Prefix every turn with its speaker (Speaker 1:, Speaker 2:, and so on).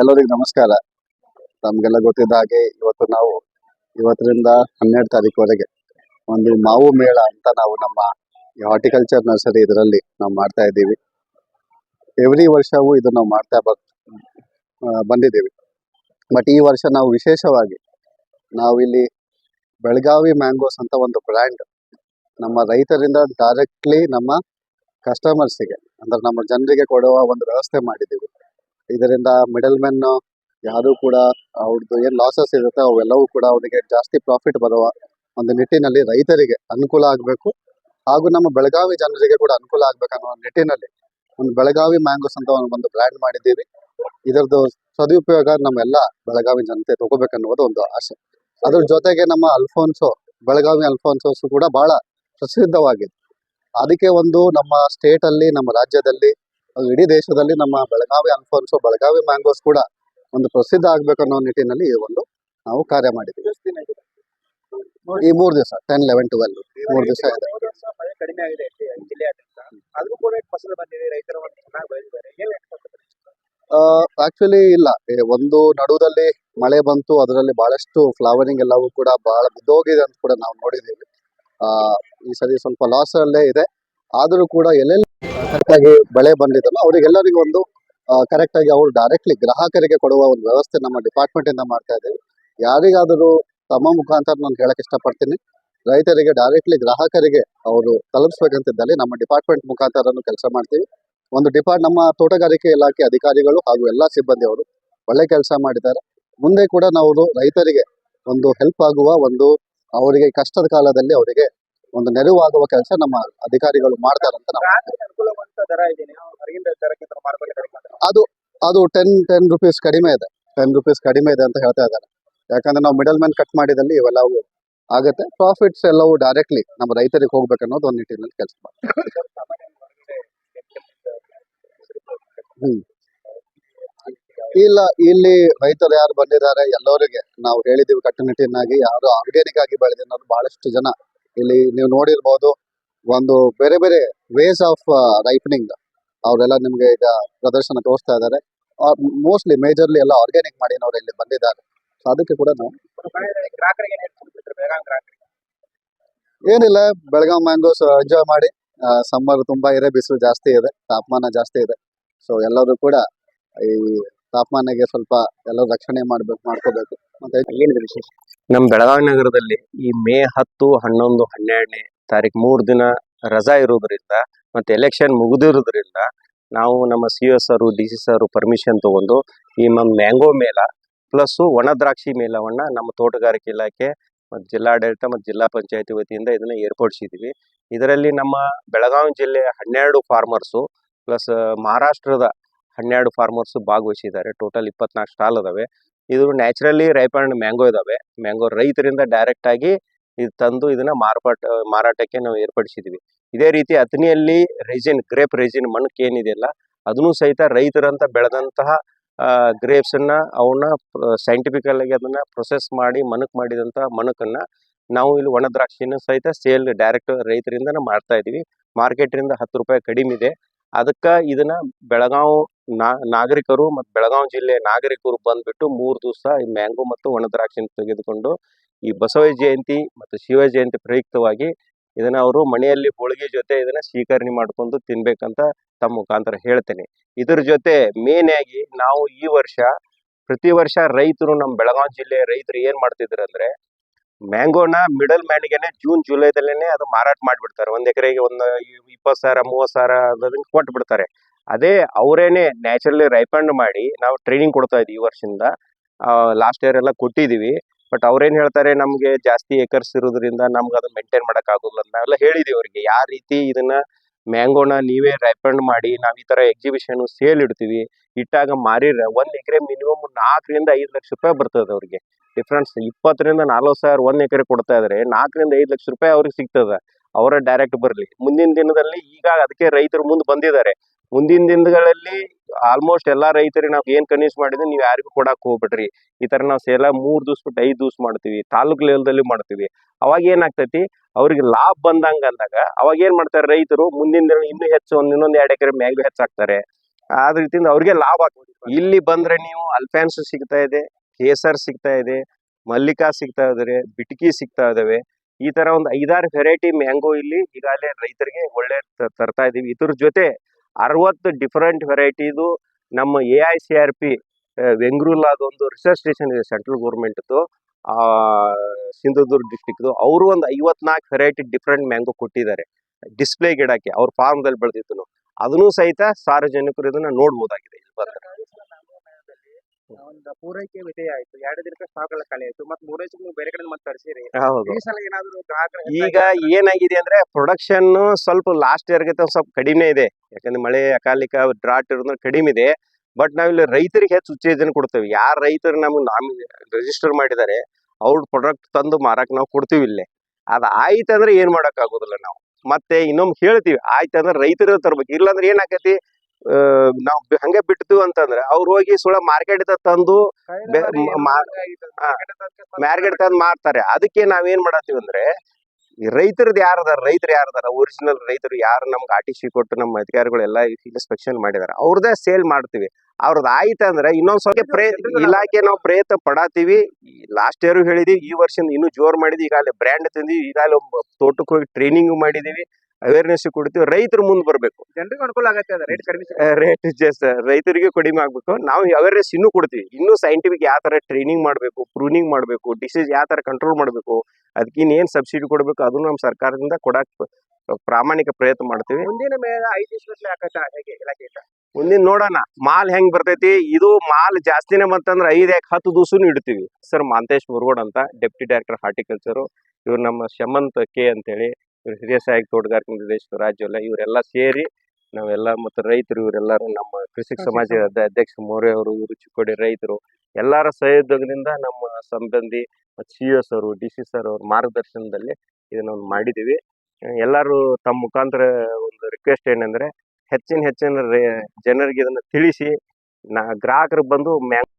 Speaker 1: ಎಲ್ಲರಿಗೂ ನಮಸ್ಕಾರ. ತಮಗೆಲ್ಲ ಗೊತ್ತಿದ್ದ ಹಾಗೆ ಇವತ್ತು ನಾವು ಇವತ್ತರಿಂದ ಹನ್ನೆರಡು ತಾರೀಕುವರೆಗೆ ಒಂದು ಮಾವು ಮೇಳ ಅಂತ ನಾವು ನಮ್ಮ ಹಾರ್ಟಿಕಲ್ಚರ್ ನರ್ಸರಿ ಇದರಲ್ಲಿ ನಾವು ಮಾಡ್ತಾ ಇದ್ದೀವಿ. ಎವ್ರಿ ವರ್ಷವೂ ಇದು ನಾವು ಮಾಡ್ತಾ ಬಂದಿದ್ದೀವಿ. ಬಟ್ ಈ ವರ್ಷ ನಾವು ವಿಶೇಷವಾಗಿ ನಾವು ಇಲ್ಲಿ ಬೆಳಗಾವಿ ಮ್ಯಾಂಗೋಸ್ ಅಂತ ಒಂದು ಬ್ರ್ಯಾಂಡ್ ನಮ್ಮ ರೈತರಿಂದ ಡೈರೆಕ್ಟ್ಲಿ ನಮ್ಮ ಕಸ್ಟಮರ್ಸಿಗೆ ಅಂದ್ರೆ ನಮ್ಮ ಜನರಿಗೆ ಕೊಡುವ ಒಂದು ವ್ಯವಸ್ಥೆ ಮಾಡಿದ್ದೀವಿ. ಇದರಿಂದ ಮಿಡಲ್ ಮೆನ್ ಯಾರು ಕೂಡ ಅವ್ರದ್ದು ಏನ್ ಲಾಸಸ್ ಇರುತ್ತೆ, ಅವೆಲ್ಲವೂ ಕೂಡ ಅವರಿಗೆ ಜಾಸ್ತಿ ಪ್ರಾಫಿಟ್ ಬರುವ ಒಂದು ನಿಟ್ಟಿನಲ್ಲಿ ರೈತರಿಗೆ ಅನುಕೂಲ ಆಗಬೇಕು. ಹಾಗೂ ನಮ್ಮ ಬೆಳಗಾವಿ ಜನರಿಗೆ ಕೂಡ ಅನುಕೂಲ ಆಗ್ಬೇಕನ್ನೋ ನಿಟ್ಟಿನಲ್ಲಿ ಒಂದು ಬೆಳಗಾವಿ ಮ್ಯಾಂಗೋಸ್ ಅಂತ ಒಂದು- ಬ್ರ್ಯಾಂಡ್ ಮಾಡಿದ್ದೀವಿ. ಇದರದ್ದು ಸದುಪಯೋಗ ನಮ್ಮೆಲ್ಲ ಬೆಳಗಾವಿ ಜನತೆ ತಗೋಬೇಕು ಅನ್ನೋದು ಒಂದು ಆಸೆ. ಅದ್ರ ಜೊತೆಗೆ ನಮ್ಮ ಅಲ್ಫೋನ್ಸೋ ಬೆಳಗಾವಿ ಅಲ್ಫೋನ್ಸೋಸ್ ಕೂಡ ಬಹಳ ಪ್ರಸಿದ್ಧವಾಗಿದೆ. ಅದಕ್ಕೆ ಒಂದು ನಮ್ಮ ಸ್ಟೇಟ್ ಅಲ್ಲಿ, ನಮ್ಮ ರಾಜ್ಯದಲ್ಲಿ ಅದು ಇಡೀ ದೇಶದಲ್ಲಿ ನಮ್ಮ ಬೆಳಗಾವಿ ಅನ್ಫೋನ್ಸು ಬೆಳಗಾವಿ ಮ್ಯಾಂಗೋಸ್ ಕೂಡ ಒಂದು ಪ್ರಸಿದ್ಧ ಆಗ್ಬೇಕು ಅನ್ನೋ ನಿಟ್ಟಿನಲ್ಲಿ ಈ ಒಂದು ನಾವು ಕಾರ್ಯ ಮಾಡಿದ್ದೀವಿ. ಈ ಮೂರು ದಿವಸ ಟೆನ್ ಲೆವೆನ್ ಟ್ವೆಲ್ ಮೂರು ದಿವಸ ಇದೆ. ಆಕ್ಚುಲಿ ಇಲ್ಲ ಒಂದು ನಡುದಲ್ಲಿ ಮಳೆ ಬಂತು ಅದರಲ್ಲಿ ಬಹಳಷ್ಟು ಫ್ಲವರಿಂಗ್ ಎಲ್ಲವೂ ಕೂಡ ಬಹಳ ಬಿದ್ದೋಗಿದೆ ಅಂತ ಕೂಡ ನಾವು ನೋಡಿದ್ದೀವಿ. ಆ, ಈ ಸರಿ ಸ್ವಲ್ಪ ಲಾಸ್ ಅಲ್ಲೇ ಇದೆ. ಆದರೂ ಕೂಡ ಎಲ್ಲೆಲ್ಲಿ ಕರೆಕ್ಟ್ ಆಗಿ ಬೆಳೆ ಬಂದಿದ್ದಲ್ಲ ಅವರಿಗೆಲ್ಲರಿಗೂ ಒಂದು ಕರೆಕ್ಟ್ ಆಗಿ ಅವರು ಡೈರೆಕ್ಟ್ಲಿ ಗ್ರಾಹಕರಿಗೆ ಕೊಡುವ ಒಂದು ವ್ಯವಸ್ಥೆ ನಮ್ಮ ಡಿಪಾರ್ಟ್ಮೆಂಟ್ ಇಂದ ಮಾಡ್ತಾ ಇದ್ದೀವಿ. ಯಾರಿಗಾದರೂ ತಮ್ಮ ಮುಖಾಂತರ ನಾನು ಹೇಳಕ್ ಇಷ್ಟಪಡ್ತೀನಿ. ರೈತರಿಗೆ ಡೈರೆಕ್ಟ್ಲಿ ಗ್ರಾಹಕರಿಗೆ ಅವರು ತಲುಪಿಸ್ಬೇಕಂತಿದ್ದಲ್ಲಿ ನಮ್ಮ ಡಿಪಾರ್ಟ್ಮೆಂಟ್ ಮುಖಾಂತರ ಕೆಲಸ ಮಾಡ್ತೀವಿ. ಒಂದು ಡಿಪಾರ್ಟ್ ನಮ್ಮ ತೋಟಗಾರಿಕೆ ಇಲಾಖೆ ಅಧಿಕಾರಿಗಳು ಹಾಗೂ ಎಲ್ಲ ಸಿಬ್ಬಂದಿಯವರು ಒಳ್ಳೆ ಕೆಲಸ ಮಾಡಿದ್ದಾರೆ. ಮುಂದೆ ಕೂಡ ನಾವು ರೈತರಿಗೆ ಒಂದು ಹೆಲ್ಪ್ ಆಗುವ ಒಂದು, ಅವರಿಗೆ ಕಷ್ಟದ ಕಾಲದಲ್ಲಿ ಅವರಿಗೆ ಒಂದು ನೆರವಾಗುವ ಕೆಲಸ ನಮ್ಮ ಅಧಿಕಾರಿಗಳು ಮಾಡ್ತಾರಂತ ನಾವು
Speaker 2: ಅದು
Speaker 1: ಅದು ಟೆನ್ ಟೆನ್ ರುಪೀಸ್ ಕಡಿಮೆ ಇದೆ. ಟೆನ್ ರುಪೀಸ್ ಕಡಿಮೆ ಇದೆ ಅಂತ ಹೇಳ್ತಾ ಇದ್ದಾರೆ. ಯಾಕಂದ್ರೆ ನಾವು ಮಿಡಲ್ ಮ್ಯಾನ್ ಕಟ್ ಮಾಡಿದಲ್ಲಿ ಇವೆಲ್ಲವೂ ಆಗುತ್ತೆ. ಪ್ರಾಫಿಟ್ಸ್ ಎಲ್ಲವೂ ಡೈರೆಕ್ಟ್ಲಿ ನಮ್ಮ ರೈತರಿಗೆ ಹೋಗ್ಬೇಕು ಅನ್ನೋದು ಒಂದು ನಿಟ್ಟಿನಲ್ಲಿ ಕೆಲಸ
Speaker 2: ಹ್ಮ್.
Speaker 1: ಇಲ್ಲ ಇಲ್ಲಿ ರೈತರು ಯಾರು ಬಂದಿದ್ದಾರೆ? ಎಲ್ಲರಿಗೆ ನಾವು ಹೇಳಿದೀವಿ ಕಟ್ಟುನಿಟ್ಟಿನಾಗಿ. ಯಾರು ಆರ್ಗ್ಯಾನಿಕ್ ಆಗಿ ಬೆಳೆದಿರೋರು ಬಹಳಷ್ಟು ಜನ ಇಲ್ಲಿ ನೀವು ನೋಡಿರ್ಬೋದು ಒಂದು ಬೇರೆ ಬೇರೆ ವೇಸ್ ಆಫ್ ರೈಪನಿಂಗ್ ಅವರೆಲ್ಲ ನಿಮ್ಗೆ ಈಗ ಪ್ರದರ್ಶನ ತೋರಿಸ್ತಾ ಇದ್ದಾರೆ. ಮೋಸ್ಟ್ಲಿ ಮೇಜರ್ಲಿ ಎಲ್ಲ ಆರ್ಗ್ಯಾನಿಕ್ ಅವ್ರು ಇಲ್ಲಿ ಬಂದಿದ್ದಾರೆ. ಅದಕ್ಕೆ ಕೂಡ ನಾವು ಏನಿಲ್ಲ ಬೆಳಗಾವ್ ಮ್ಯಾಂಗೋಸ್ ಎಂಜಾಯ್ ಮಾಡಿ. ಸಮ್ಮರ್ ತುಂಬಾ ಇದೆ ಬಿಸಿಲು ಜಾಸ್ತಿ ಇದೆ ತಾಪಮಾನ ಜಾಸ್ತಿ ಇದೆ. ಸೊ ಎಲ್ಲರೂ ಕೂಡ ಈ ತಾಪಮಾನಗೆ ಸ್ವಲ್ಪ ಎಲ್ಲರೂ ರಕ್ಷಣೆ ಮಾಡ್ಬೇಕು, ಮಾಡ್ಕೋಬೇಕು. ಮತ್ತೆ
Speaker 2: ಏನಿದೆ ವಿಶೇಷ?
Speaker 3: ನಮ್ಮ ಬೆಳಗಾವಿ ನಗರದಲ್ಲಿ ಈ ಮೇ ಹತ್ತು, ಹನ್ನೊಂದು, ಹನ್ನೆರಡನೇ ತಾರೀಕು ಮೂರು ದಿನ ರಜಾ ಇರೋದ್ರಿಂದ ಮತ್ತೆ ಎಲೆಕ್ಷನ್ ಮುಗಿದಿರೋದ್ರಿಂದ ನಾವು ನಮ್ಮ ಸಿ ಎಸ್ ಅವರು ಡಿ ಸಿ ಸರ್ ಪರ್ಮಿಷನ್ ತಗೊಂಡು ಈ ನಮ್ಮ ಮ್ಯಾಂಗೋ ಮೇಳ ಪ್ಲಸ್ ಒಣ ದ್ರಾಕ್ಷಿ ಮೇಳವನ್ನ ನಮ್ಮ ತೋಟಗಾರಿಕೆ ಇಲಾಖೆ ಮತ್ತು ಜಿಲ್ಲಾಡಳಿತ ಮತ್ತು ಜಿಲ್ಲಾ ಪಂಚಾಯತಿ ವತಿಯಿಂದ ಇದನ್ನ ಏರ್ಪಡಿಸಿದ್ವಿ. ಇದರಲ್ಲಿ ನಮ್ಮ ಬೆಳಗಾವಿ ಜಿಲ್ಲೆಯ ಹನ್ನೆರಡು ಫಾರ್ಮರ್ಸು ಪ್ಲಸ್ ಮಹಾರಾಷ್ಟ್ರದ ಹನ್ನೆರಡು ಫಾರ್ಮರ್ಸ್ ಭಾಗವಹಿಸಿದ್ದಾರೆ. ಟೋಟಲ್ ಇಪ್ಪತ್ನಾಲ್ಕು ಸ್ಟಾಲ್ ಅದಾವೆ. ಇದು ನ್ಯಾಚುರಲಿ ರೈಪ್ ಅಂಡ್ ಮ್ಯಾಂಗೋ ಇದಾವೆ. ಮ್ಯಾಂಗೋ ರೈತರಿಂದ ಡೈರೆಕ್ಟ್ ಆಗಿ ಇದು ತಂದು ಇದನ್ನ ಮಾರ್ಪಾಟ, ಮಾರಾಟಕ್ಕೆ ನಾವು ಏರ್ಪಡಿಸಿದ್ವಿ. ಇದೇ ರೀತಿ ಅತನಿಯಲ್ಲಿ ರೆಸಿನ್ ಗ್ರೇಪ್ ರೆಜಿನ್ ಮಣ್ಣಕ್ಕೆ ಏನಿದೆಯಲ್ಲ, ಅದನ್ನು ಸಹಿತ ರೈತರಂತ ಬೆಳೆದಂತಹ ಗ್ರೇಪ್ಸ್ ಅನ್ನ ಅವನ್ನ ಸೈಂಟಿಫಿಕಲ್ ಆಗಿ ಅದನ್ನ ಪ್ರೊಸೆಸ್ ಮಾಡಿ ಮಣಕ್ ಮಾಡಿದಂತಹ ಮಣಕನ್ನ ನಾವು ಇಲ್ಲಿ ಒಣ ದ್ರಾಕ್ಷಿನ ಸಹಿತ ಸೇಲ್ ಡೈರೆಕ್ಟ್ ರೈತರಿಂದ ಮಾಡ್ತಾ ಇದೀವಿ. ಮಾರ್ಕೆಟ್ರಿಂದ ಹತ್ತು ರೂಪಾಯಿ ಕಡಿಮೆ ಇದೆ. ಅದಕ್ಕ ಇದನ್ನ ಬೆಳಗಾವ್ ನಾಗರಿಕರು ಮತ್ತು ಬೆಳಗಾವಿ ಜಿಲ್ಲೆ ನಾಗರಿಕರು ಬಂದ್ಬಿಟ್ಟು ಮೂರು ದಿವಸ ಈ ಮ್ಯಾಂಗೋ ಮತ್ತು ಒಣ ದ್ರಾಕ್ಷಿನ ತೆಗೆದುಕೊಂಡು ಈ ಬಸವ ಜಯಂತಿ ಮತ್ತು ಶಿವ ಜಯಂತಿ ಪ್ರಯುಕ್ತವಾಗಿ ಇದನ್ನ ಅವರು ಮನೆಯಲ್ಲಿ ಹೋಳಿಗೆ ಜೊತೆ ಇದನ್ನ ಸ್ವೀಕರಣೆ ಮಾಡ್ಕೊಂಡು ತಿನ್ಬೇಕಂತ ತಮ್ಮ ಮುಖಾಂತರ ಹೇಳ್ತೇನೆ. ಇದ್ರ ಜೊತೆ ಮೇನ್ ಆಗಿ ನಾವು ಈ ವರ್ಷ ಪ್ರತಿ ವರ್ಷ ರೈತರು ನಮ್ಮ ಬೆಳಗಾವಿ ಜಿಲ್ಲೆಯ ರೈತರು ಏನ್ ಮಾಡ್ತಿದ್ರು ಅಂದ್ರೆ ಮ್ಯಾಂಗೋನ ಮಿಡಲ್ ಮ್ಯಾನ್ಗೆನೆ ಜೂನ್, ಜುಲೈದಲ್ಲೇನೆ ಅದು ಮಾರಾಟ ಮಾಡಿಬಿಡ್ತಾರೆ. ಒಂದ್ ಎಕರೆಗೆ ಒಂದು ಇಪ್ಪತ್ತು ಸಾವಿರ, ಮೂವತ್ತು ಸಾವಿರ ಕೊಟ್ಟು ಬಿಡ್ತಾರೆ ಅದೇ ಅವರೇನೆ ನ್ಯಾಚುರಲಿ ರೈಪಂಡ್ ಮಾಡಿ ನಾವು ಟ್ರೈನಿಂಗ್ ಕೊಡ್ತಾ ಇದೀವಿ ಈ ವರ್ಷದಿಂದ ಲಾಸ್ಟ್ ಇಯರ್ ಎಲ್ಲ ಕೊಟ್ಟಿದೀವಿ ಬಟ್ ಅವ್ರೇನ್ ಹೇಳ್ತಾರೆ, ನಮ್ಗೆ ಜಾಸ್ತಿ ಎಕರ್ಸ್ ಇರೋದ್ರಿಂದ ನಮ್ಗೆ ಅದನ್ನ ಮೇಂಟೈನ್ ಮಾಡಕ್ ಅಂತ ನಾವೆಲ್ಲ ಹೇಳಿದೀವಿ ಅವ್ರಿಗೆ. ಯಾವ ರೀತಿ ಇದನ್ನ ಮ್ಯಾಂಗೋನ ನೀವೇ ರೈಪಂಡ್ ಮಾಡಿ ನಾವು ಈ ತರ ಎಕ್ಸಿಬಿಷನ್ ಸೇಲ್ ಇಡ್ತೀವಿ. ಇಟ್ಟಾಗ ಮಾರಿದ್ರೆ ಒಂದ್ ಎಕರೆ ಮಿನಿಮಮ್ ನಾಲ್ಕರಿಂದ ಐದು ಲಕ್ಷ ರೂಪಾಯಿ ಬರ್ತದೆ ಅವ್ರಿಗೆ. ಡಿಫ್ರೆನ್ಸ್ ಇಪ್ಪತ್ತರಿಂದ ನಲ್ವತ್ತು ಸಾವಿರ ಒಂದ್ ಎಕರೆ ಕೊಡ್ತಾ ಇದ್ರೆ ನಾಲ್ಕರಿಂದ ಐದು ಲಕ್ಷ ರೂಪಾಯಿ ಅವ್ರಿಗೆ ಸಿಗ್ತದ. ಅವರ ಡೈರೆಕ್ಟ್ ಬರ್ಲಿ. ಮುಂದಿನ ದಿನದಲ್ಲಿ ಈಗ ಅದಕ್ಕೆ ರೈತರು ಮುಂದೆ ಬಂದಿದ್ದಾರೆ. ಮುಂದಿನ ದಿನಗಳಲ್ಲಿ ಆಲ್ಮೋಸ್ಟ್ ಎಲ್ಲಾ ರೈತರಿಗೆ ನಾವು ಏನ್ ಕನ್ವಿನ್ಸ್ ಮಾಡಿದ್ರೆ ನೀವು ಯಾರಿಗೂ ಕೊಡಕ್ ಹೋಗ್ಬಿಡ್ರಿ. ಈ ತರ ನಾವು ಸೇಲ ಮೂರ್ ದಿವ್ಸ ಬಿಟ್ಟು ಐದ್ ದಿವ್ಸ ಮಾಡ್ತೀವಿ. ತಾಲೂಕ್ ಲೆವೆಲ್ದಲ್ಲಿ ಮಾಡ್ತೀವಿ. ಅವಾಗ ಏನಾಗ್ತೈತಿ? ಅವ್ರಿಗೆ ಲಾಭ ಬಂದಂಗ ಅಂದಾಗ ಅವಾಗ ಏನ್ ಮಾಡ್ತಾರೆ ರೈತರು ಮುಂದಿನ ದಿನ ಇನ್ನೂ ಹೆಚ್ಚು ಒಂದ್ ಇನ್ನೊಂದ್ ಎರಡ್ ಎಕರೆ ಮ್ಯಾಂಗೋ ಹೆಚ್ಚಾಕ್ತಾರೆ. ಆದ ರೀತಿಯಿಂದ ಅವ್ರಿಗೆ ಲಾಭ ಆಗ್ಬೋದು ಇಲ್ಲಿ ಬಂದ್ರೆ ನೀವು ಅಲ್ಫಾನ್ಸ್ ಸಿಗ್ತಾ ಇದೆ ಕೇಸರ್ ಸಿಗ್ತಾ ಇದೆ ಮಲ್ಲಿಕಾ ಸಿಗ್ತಾ ಇದಾರೆ ಬಿಟ್ಕಿ ಸಿಗ್ತಾ ಇದಾವೆ. ಈ ತರ ಒಂದು ಐದಾರು ವೆರೈಟಿ ಮ್ಯಾಂಗೋ ಇಲ್ಲಿ ಈಗಾಗಲೇ ರೈತರಿಗೆ ಒಳ್ಳೆ ತರ್ತಾ ಇದೀವಿ. ಇದ್ರ ಜೊತೆ ಅರವತ್ತು ಡಿಫರೆಂಟ್ ವೆರೈಟಿದು ನಮ್ಮ A I C R P ಒಂದು ರಿಸರ್ಚ್ ಸ್ಟೇಷನ್ ಇದೆ ಸೆಂಟ್ರಲ್ ಗೌರ್ಮೆಂಟ್ದು ಸಿಂಧುದುರ್ಗ್ ಡಿಸ್ಟಿಕ್ದು ಅವರು ಒಂದು ಐವತ್ನಾಲ್ಕು ವೆರೈಟಿ ಡಿಫ್ರೆಂಟ್ ಮ್ಯಾಂಗೋ ಕೊಟ್ಟಿದ್ದಾರೆ. ಡಿಸ್ಪ್ಲೇ ಗಿಡಕ್ಕೆ ಅವ್ರ ಫಾರ್ಮ್ದಲ್ಲಿ ಬೆಳೆದಿದ್ದು ಅದನ್ನು ಸಹಿತ ಸಾರ್ವಜನಿಕರು ಇದನ್ನ ನೋಡ್ಬೋದಾಗಿದೆ ಇಲ್ಲಿ ಬಂದ್ರೆ.
Speaker 2: ಒಂದು ಪೂರೈಕೆ ವಿಧೇಯ ಆಯ್ತು. ಎರಡು ದಿನಕ್ಕೆ ಸ್ಟಾಕ್ ಎಲ್ಲ ಖಾಲಿ ಆಯ್ತು. ಮತ್ತೆ ಮೂರೇ ನೀವು ಬೇರೆ ಕಡೆ ಮತ್ತೆ ತರಿಸಿರಿ. ಈ ಸಲ ಏನಾದ್ರು
Speaker 3: ಈಗ ಏನಾಗಿದೆ ಅಂದ್ರೆ ಪ್ರೊಡಕ್ಷನ್ ಸ್ವಲ್ಪ ಲಾಸ್ಟ್ ಇಯರ್ಗೆ ಸ್ವಲ್ಪ ಕಡಿಮೆ ಇದೆ. ಯಾಕಂದ್ರೆ ಮಳೆ ಅಕಾಲಿಕ ಡ್ರಾಟ್ ಇರೋದ್ರ ಕಡಿಮೆ ಇದೆ. ಬಟ್ ನಾವಿಲ್ಲಿ ರೈತರಿಗೆ ಹೆಚ್ಚು ಉತ್ತೇಜನ ಕೊಡ್ತೇವೆ. ಯಾರ ರೈತರು ನಮ್ಗೆ ನಾಮಿ ರಿಜಿಸ್ಟರ್ ಮಾಡಿದ್ದಾರೆ ಅವ್ರ ಪ್ರಾಡಕ್ಟ್ ತಂದು ಮಾರಕ್ ನಾವು ಕೊಡ್ತೀವಿ ಇಲ್ಲೇ. ಅದ್ ಆಯ್ತಂದ್ರೆ ಏನ್ ಮಾಡಕ್ ಆಗೋದಿಲ್ಲ ನಾವು. ಮತ್ತೆ ಇನ್ನೊಮ್ಮೆ ಹೇಳ್ತೀವಿ ಆಯ್ತಂದ್ರೆ ರೈತರು ತರ್ಬೇಕು. ಇಲ್ಲಾಂದ್ರೆ ಏನಾಕತಿ ನಾವು ಹಂಗೆ ಬಿಡ್ತೀವಿ ಅಂತಂದ್ರೆ ಅವ್ರು ಹೋಗಿ ಸುಳ ಮಾರ್ಕೆಟ್ ತಂದು ಮಾರ್ಕೆಟ್ ತಂದು ಮಾರ್ತಾರೆ. ಅದಕ್ಕೆ ನಾವೇನ್ ಮಾಡತ್ತೀವಿ ಅಂದ್ರೆ ರೈತರದ್ದು ಯಾರದಾರ ರೈತರು ಯಾರದಾರ ಒರಿಜಿನಲ್ ರೈತರು ಯಾರು ನಮ್ಗೆ ಆರ್ ಟಿ ಸಿ ಕೊಟ್ಟು ನಮ್ಮ ಅಧಿಕಾರಿಗಳೆಲ್ಲ ಇನ್ಸ್ಪೆಕ್ಷನ್ ಮಾಡಿದಾರೆ. ಅವ್ರದ್ದೇ ಸೇಲ್ ಮಾಡ್ತೀವಿ. ಅವ್ರದ್ದು ಆಯ್ತಂದ್ರೆ ಇನ್ನೊಂದ್ ಸ್ವಲ್ಪ ಪ್ರಯತ್ನ ಇಲಾಖೆ ನಾವು ಪ್ರಯತ್ನ ಪಡಾತೀವಿ. ಲಾಸ್ಟ್ ಇಯರ್ ಹೇಳಿದೀವಿ, ಈ ವರ್ಷ ಇನ್ನೂ ಜೋರ್ ಮಾಡಿದ್ವಿ. ಈಗಾಗಲೇ ಬ್ರ್ಯಾಂಡ್ ತಂದಿವಿ ಈಗಾಗಲೇ ತೋಟಕ್ಕೆ ಹೋಗಿ ಟ್ರೈನಿಂಗ್ ಮಾಡಿದೀವಿ. ಅವೇರ್ನೆಸ್ ಕೊಡ್ತೀವಿ ರೈತರು ಮುಂದೆ ಬರಬೇಕು.
Speaker 2: ಜನರಿಗೆ ಅನುಕೂಲ ಆಗುತ್ತೆ ಅದ ರೇಟ್ ಕಡಿಮೆ
Speaker 3: ರೇಟ್ ಜಸ್ಟ್ ರೈತರಿಗೆ ಕಡಿಮೆ ಆಗ್ಬೇಕು. ನಾವು ಅವೇರ್ನೆಸ್ ಇನ್ನೂ ಕೊಡ್ತೀವಿ. ಇನ್ನೂ ಸೈಂಟಿಫಿಕ್ ಯಾವ ತರ ಟ್ರೈನಿಂಗ್ ಮಾಡಬೇಕು ಪ್ರೂನಿಂಗ್ ಮಾಡಬೇಕು ಡಿಸೀಸ್ ಯಾವ ತರ ಕಂಟ್ರೋಲ್ ಮಾಡಬೇಕು ಅದಕ್ಕೆ ಇನ್ನೇನ್ ಸಬ್ಸಿಡಿ ಕೊಡಬೇಕು ಅದನ್ನು ನಮ್ಮ ಸರ್ಕಾರದಿಂದ ಕೊಡಕ್ ಪ್ರಾಮಾಣಿಕ ಪ್ರಯತ್ನ ಮಾಡ್ತೀವಿ.
Speaker 2: ಮುಂದಿನ ಮೇಲೆ ಐದು
Speaker 3: ಮುಂದಿನ ನೋಡೋಣ. ಮಾಲ್ ಹೆಂಗ್ ಬರ್ತೈತಿ? ಇದು ಮಾಲ್ ಜಾಸ್ತಿನೇ ಬಂತಂದ್ರೆ ಐದು ಯಾಕೆ ಹತ್ತು ದಿವಸನು ಇಡ್ತೀವಿ. ಸರ್ ಮಾಂತೇಶ್ ಮುರುಗೋಡ್ ಅಂತ ಡೆಪ್ಟಿ ಡೈರೆಕ್ಟರ್ ಹಾರ್ಟಿಕಲ್ಚರ್ ಇವ್ರು ನಮ್ಮ ಶಮಂತ್ ಕೆ ಅಂತೇಳಿ. ಇವ್ರು ಹಿರಿಯ ಸಹಾಯಕ ತೋಟಗಾರಿಕೆ ನಿರ್ದೇಶಕ ರಾಜ್ಯ ಇವರೆಲ್ಲ ಸೇರಿ ನಾವೆಲ್ಲ ಮತ್ತು ರೈತರು ಇವರೆಲ್ಲರೂ ನಮ್ಮ ಕೃಷಿ ಸಮಾಜದ ಅಧ್ಯಕ್ಷ ಮೌರ್ಯ ಅವರು ಇವರು ಚಿಕ್ಕೋಡಿ ರೈತರು ಎಲ್ಲರ ಸಹಯೋಗದಿಂದ ನಮ್ಮ ಸಂಬಂಧಿ ಸಿ ಎಸ್ ಅವರು ಡಿ ಸಿ ಸರ್ ಅವ್ರ ಮಾರ್ಗದರ್ಶನದಲ್ಲಿ ಇದನ್ನ ಮಾಡಿದ್ದೀವಿ. ಮಾಡಿದೀವಿ ಎಲ್ಲರೂ ತಮ್ಮ ಮುಖಾಂತರ ಒಂದು ರಿಕ್ವೆಸ್ಟ್ ಏನಂದ್ರೆ ಹೆಚ್ಚಿನ ಹೆಚ್ಚಿನ ರೇ- ಜನರಿಗೆ ಇದನ್ನ ತಿಳಿಸಿ ನಾ ಗ್ರಾಹಕರು ಬಂದು ಮ್ಯಾಂಗ್